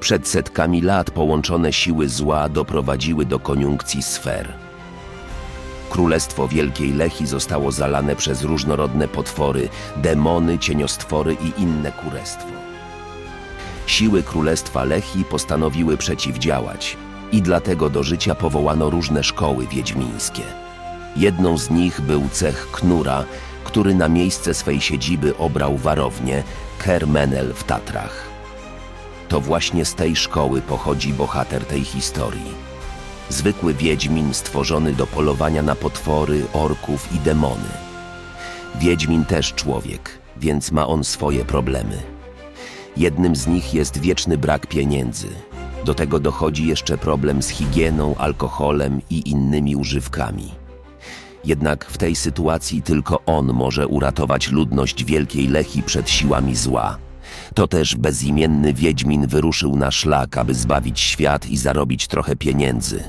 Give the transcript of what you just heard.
Przed setkami lat połączone siły zła doprowadziły do koniunkcji sfer. Królestwo Wielkiej Lechi zostało zalane przez różnorodne potwory, demony, cieniostwory i inne kurestwo. Siły Królestwa Lechi postanowiły przeciwdziałać i dlatego do życia powołano różne szkoły wiedźmińskie. Jedną z nich był cech Knura, który na miejsce swej siedziby obrał warownię Kermenel w Tatrach. To właśnie z tej szkoły pochodzi bohater tej historii. Zwykły wiedźmin stworzony do polowania na potwory, orków i demony. Wiedźmin też człowiek, więc ma on swoje problemy. Jednym z nich jest wieczny brak pieniędzy. Do tego dochodzi jeszcze problem z higieną, alkoholem i innymi używkami. Jednak w tej sytuacji tylko on może uratować ludność Wielkiej Lechi przed siłami zła. To też bezimienny Wiedźmin wyruszył na szlak, aby zbawić świat i zarobić trochę pieniędzy.